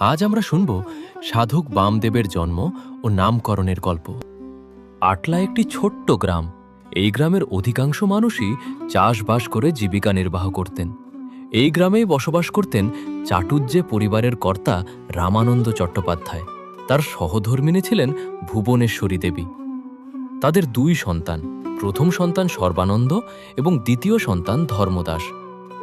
আজ আমরা শুনব সাধক বামদেবের জন্ম ও নামকরণের গল্প। আটলা একটি ছোট্ট গ্রাম। এই গ্রামের অধিকাংশ মানুষই চাষবাস করে জীবিকা নির্বাহ করতেন। এই গ্রামেই বসবাস করতেন চাটুজ্জে পরিবারের কর্তা রামানন্দ চট্টোপাধ্যায়। তার সহধর্মিনী ছিলেন ভুবনেশ্বরী দেবী। তাদের দুই সন্তান, প্রথম সন্তান সর্বানন্দ এবং দ্বিতীয় সন্তান ধর্মদাস।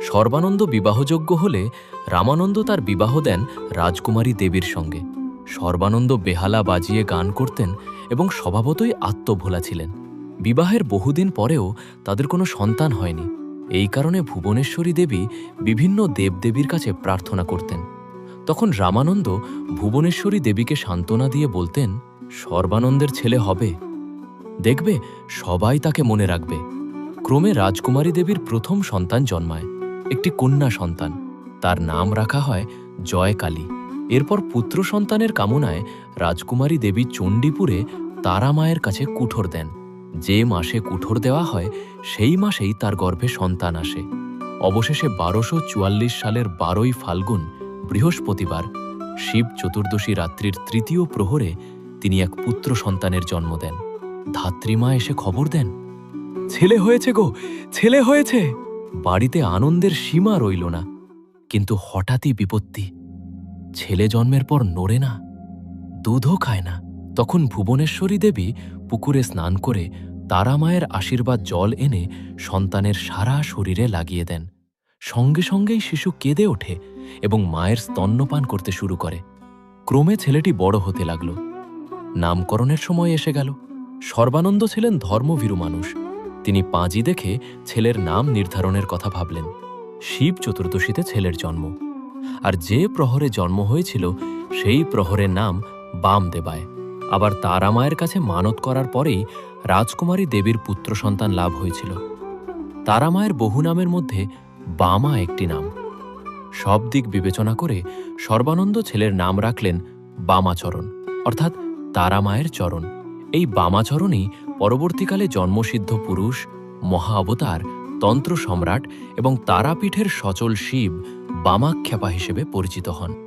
সর্বানন্দ বিবাহযোগ্য হলে রামানন্দ তার বিবাহ দেন রাজকুমারী দেবীর সঙ্গে। সর্বানন্দ বেহালা বাজিয়ে গান করতেন এবং স্বভাবতই আত্মভোলা ছিলেন। বিবাহের বহুদিন পরেও তাদের কোনো সন্তান হয়নি। এই কারণে ভুবনেশ্বরী দেবী বিভিন্ন দেবদেবীর কাছে প্রার্থনা করতেন। তখন রামানন্দ ভুবনেশ্বরী দেবীকে সান্ত্বনা দিয়ে বলতেন, সর্বানন্দের ছেলে হবে। দেখবে, সবাই তাকে মনে রাখবে। ক্রমে রাজকুমারী দেবীর প্রথম সন্তান জন্মায়। একটি কন্যা সন্তান। তার নাম রাখা হয় জয়কালী। এরপর পুত্র সন্তানের কামনায় রাজকুমারী দেবী চণ্ডীপুরে তারা মায়ের কাছে কুঠোর দেন। যে মাসে কুঠোর দেওয়া হয়, সেই মাসেই তার গর্ভে সন্তান আসে। অবশেষে বারোশো চুয়াল্লিশ সালের বারোই ফাল্গুন, বৃহস্পতিবার, শিব চতুর্দশী রাত্রির তৃতীয় প্রহরে তিনি এক পুত্র সন্তানের জন্ম দেন। ধাত্রীমা এসে খবর দেন, ছেলে হয়েছে গো, ছেলে হয়েছে। বাড়িতে আনন্দের সীমা রইল না, কিন্তু হঠাৎই বিপত্তি। ছেলে জন্মের পর নড়ে না, দুধও খায় না। তখন ভুবনেশ্বরী দেবী পুকুরে স্নান করে তারা মায়ের আশীর্বাদ জল এনে সন্তানের সারা শরীরে লাগিয়ে দেন। সঙ্গে সঙ্গেই শিশু কেঁদে ওঠে এবং মায়ের স্তন্যপান করতে শুরু করে। ক্রমে ছেলেটি বড় হতে লাগল। নামকরণের সময় এসে গেল। সর্বানন্দ ছিলেন ধর্মভীরু মানুষ। তিনি পাঁজি দেখে ছেলের নাম নির্ধারণের কথা ভাবলেন। শিব চতুর্দশীতে ছেলের জন্ম। আর যে প্রহরে জন্ম হয়েছিল, সেই প্রহরের নাম বামদেবায়। আবার তারা মায়ের কাছে মানত করার পরেই রাজকুমারী দেবীর পুত্র সন্তান লাভ হয়েছিল। তারা মায়ের বহু নামের মধ্যে বামা একটি নাম। সব দিক বিবেচনা করে সর্বানন্দ ছেলের নাম রাখলেন বামাচরণ, অর্থাৎ তারা মায়ের চরণ। এই বামাচরণই পরবর্তীকালে জন্মসিদ্ধ পুরুষ, মহা অবতার, তন্ত্র সম্রাট এবং তারাপীঠের সচল শিব বামাখ্যাপা হিসেবে পরিচিত হন।